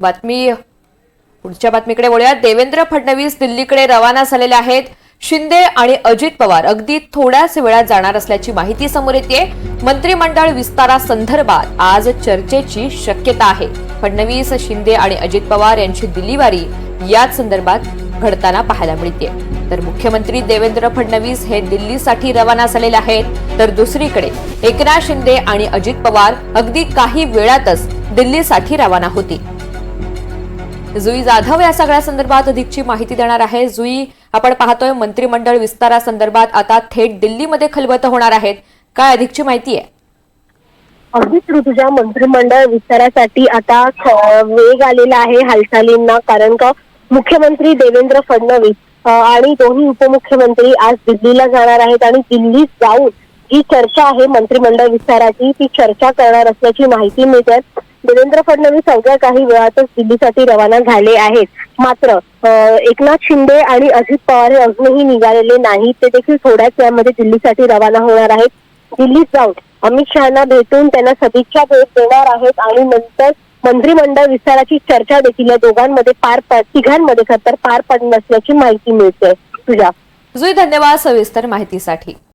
बातमी. पुढच्या बातमीकडे वळूया देवेंद्र फडणवीस दिल्लीकडे रवाना झालेले आहेत. शिंदे आणि अजित पवार अगदी थोड्याच वेळात जाणार असल्याची माहिती समोर येते मंत्रिमंडळ विस्तारासंदर्भात आज चर्चेची शक्यता आहे. फडणवीस शिंदे आणि अजित पवार यांची दिल्लीवारी याच संदर्भात घडताना पाहायला मिळते तर मुख्यमंत्री देवेंद्र फडणवीस हे दिल्लीसाठी रवाना झालेले आहेत. तर दुसरीकडे एकनाथ शिंदे आणि अजित पवार अगदी काही वेळातच दिल्लीसाठी रवाना होतील. जुई जाधव या सगळ्या संदर्भात अधिकची माहिती देणार आहे. जुई आपण पाहतोय मंत्रिमंडळ विस्तारासंदर्भात आता थेट दिल्लीमध्ये खलबत होणार आहेत. काय अधिकची माहिती आहे? अगदीच ऋतुजा मंत्रिमंडळ विस्तारासाठी आता वेग आलेला आहे हालचालींना कारण का मुख्यमंत्री देवेंद्र फडणवीस आणि दोन्ही उपमुख्यमंत्री आज दिल्लीला जाणार आहेत आणि दिल्लीत जाऊन जी चर्चा आहे मंत्रिमंडळ विस्ताराची ती चर्चा करणार असल्याची माहिती मिळते. देवेंद्र फडणवीस अवघ्या काही वेळातच दिल्लीसाठी रवाना झाले आहेत. मात्र एकनाथ शिंदे आणि अजित पवार हे अजूनही निघालेले नाहीत. ते देखील थोड्याच वेळामध्ये दिल्लीसाठी रवाना होणार आहेत. दिल्लीत जाऊन अमित शहाना भेटून त्यांना सदिच्छा भेट देणार आहेत आणि नंतर मंत्रिमंडळ विस्ताराची चर्चा देखील या दोघांमध्ये पार पड तिघांमध्ये खतर पार पडणार असल्याची माहिती मिळते तुझ्या धन्यवाद सविस्तर माहितीसाठी.